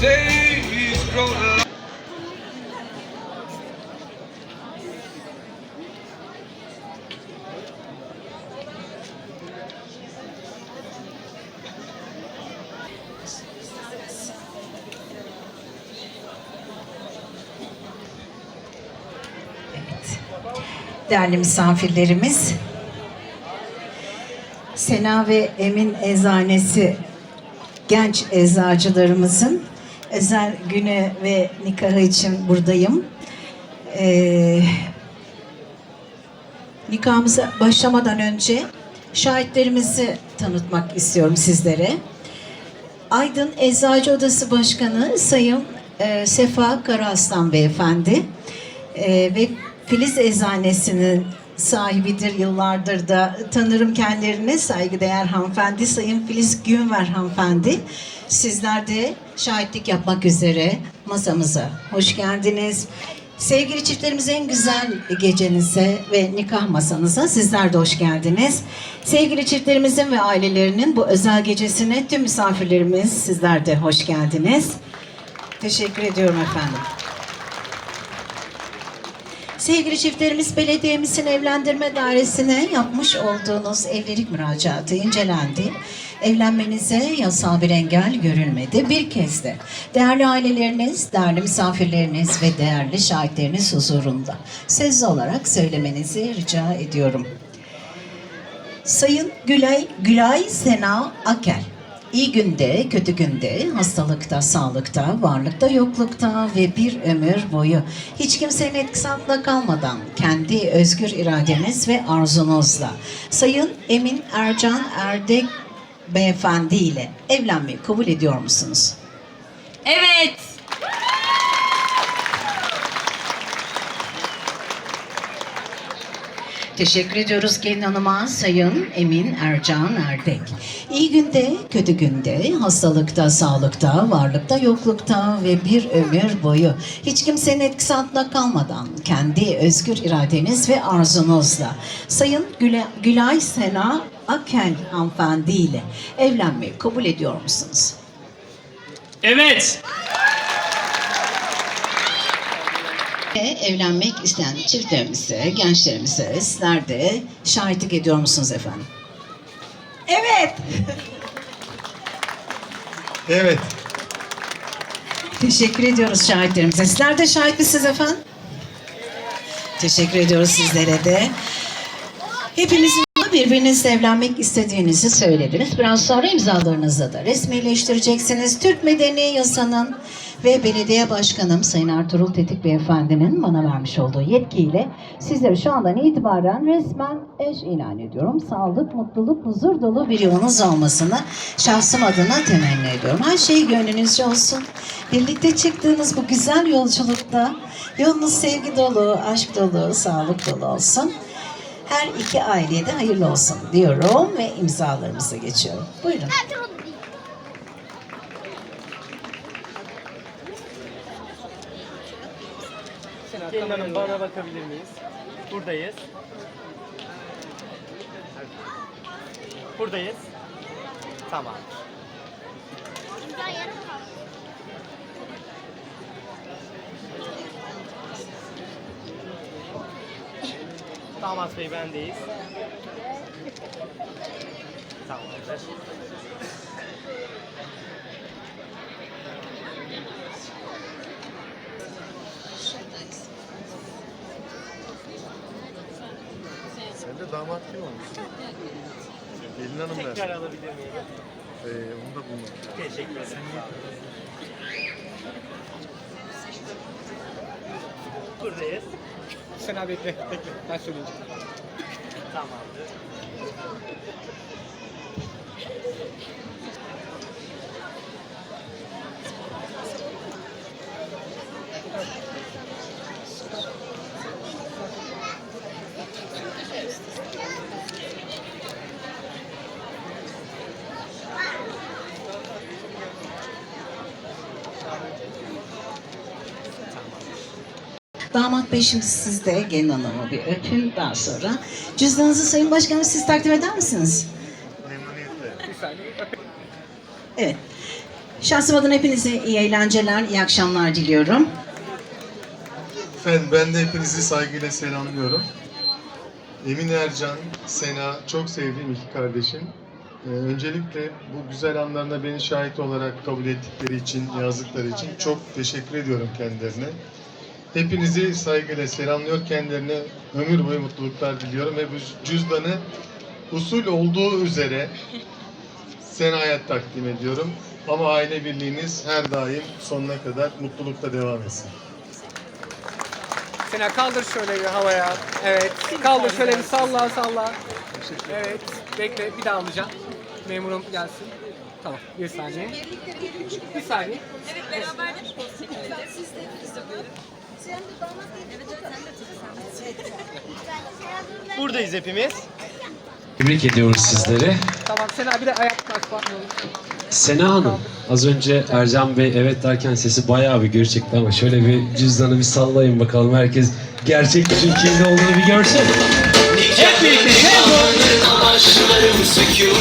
days grow long. Değerli misafirlerimiz, Sena ve Emin Eczanesi genç eczacılarımızın özel günü ve nikahı için buradayım. Ee, nikahımıza başlamadan önce şahitlerimizi tanıtmak istiyorum sizlere. Aydın Eczacı Odası Başkanı Sayın e, Sefa Karaaslan Beyefendi e, ve Filiz Eczanesi'nin sahibidir yıllardır da tanırım kendilerine saygıdeğer hanımefendi Sayın Filiz Günver hanımefendi. Sizler de şahitlik yapmak üzere masamıza hoş geldiniz. Sevgili çiftlerimiz en güzel gecenize ve nikah masanıza sizler de hoş geldiniz. Sevgili çiftlerimizin ve ailelerinin bu özel gecesine tüm misafirlerimiz sizler de hoş geldiniz. Teşekkür ediyorum efendim. Sevgili çiftlerimiz belediyemizin evlendirme dairesine yapmış olduğunuz evlilik müracaatı incelendi. Evlenmenize yasal bir engel görülmedi bir kez de. Değerli aileleriniz, değerli misafirleriniz ve değerli şahitleriniz huzurunda sözlü olarak söylemenizi rica ediyorum. Sayın Gülay, Gülay Sena Akel. İyi günde, kötü günde, hastalıkta, sağlıkta, varlıkta, yoklukta ve bir ömür boyu hiç kimsenin etkisi altında kalmadan kendi özgür iradeniz ve arzunuzla Sayın Emin Ercan Erdek Beyefendi ile evlenmeyi kabul ediyor musunuz? Evet. Teşekkür ediyoruz gelin hanıma Sayın Emin Ercan Erdek. İyi günde, kötü günde, hastalıkta, sağlıkta, varlıkta, yoklukta ve bir ömür boyu hiç kimsenin etkisi altında kalmadan kendi özgür iradeniz ve arzunuzla Sayın Güle, Gülay Sena Akel hanımefendi ile evlenmeyi kabul ediyor musunuz? Evet. Ve evlenmek isteyen çiftlerimize, gençlerimize sizler de şahitlik ediyor musunuz efendim? Evet. Evet. Teşekkür ediyoruz şahitlerimize. Sizler de şahit misiniz efendim? Teşekkür ediyoruz sizlere de. Hepinizin birbirinizle evlenmek istediğinizi söylediniz. Biraz sonra imzalarınızı da resmileştireceksiniz. Türk Medeni Yasanın ve Belediye Başkanım Sayın Ertuğrul Tetik Beyefendi'nin bana vermiş olduğu yetkiyle sizleri şu andan itibaren resmen eş ilan ediyorum. Sağlık, mutluluk, huzur dolu bir yolunuz olmasını şahsım adına temenni ediyorum. Her şey gönlünüzce olsun. Birlikte çıktığınız bu güzel yolculukta yolunuz sevgi dolu, aşk dolu, sağlık dolu olsun. Her iki aileye de hayırlı olsun diyorum ve imzalarımıza geçiyorum. Buyurun. Gelin hanım bana bakabilir miyiz? Buradayız. Buradayız. Tamam. Damat bey bendeyiz. Tamamdır. Damat kim olmuşsun? Gelin hanım da. Tekrar alabilir miyim? Ee, onu da bulmak lazım. Teşekkür ederim. Buradayız. Sen abi bekle, bekle. Ben söyleyeceğim. Tamamdır. Damat Bey şimdi siz de gelin hanımı bir öpün daha sonra. Cüzdanınızı Sayın Başkanım siz takdim eder misiniz? Evet. Şahsım adına hepinize iyi eğlenceler, iyi akşamlar diliyorum. Efendim ben de hepinizi saygıyla selamlıyorum. Emin Ercan, Sena çok sevdiğim iki kardeşim. Ee, öncelikle bu güzel anlarına beni şahit olarak kabul ettikleri için, yazdıkları için çok teşekkür ediyorum kendilerine. Hepinizi saygıyla selamlıyor, kendilerine ömür boyu mutluluklar diliyorum ve bu cüzdanı usul olduğu üzere Sena'ya takdim ediyorum. Ama aile birliğiniz her daim sonuna kadar mutlulukla devam etsin. Sena kaldır şöyle bir havaya. Evet. Kaldır şöyle bir salla salla. Evet. Bekle bir daha alacağım. Memurum gelsin. Tamam. Bir saniye. Bir saniye. Buradayız hepimiz. Tebrik ediyoruz sizleri. Tamam Sena bir de ayak bakmıyor. Sena Hanım, az önce Ercan Bey evet derken sesi bayağı bir geri çıktı ama şöyle bir cüzdanı bir sallayın bakalım herkes gerçek Türkiye'de olduğunu bir görsün. Hep birlikte tempo. Sükût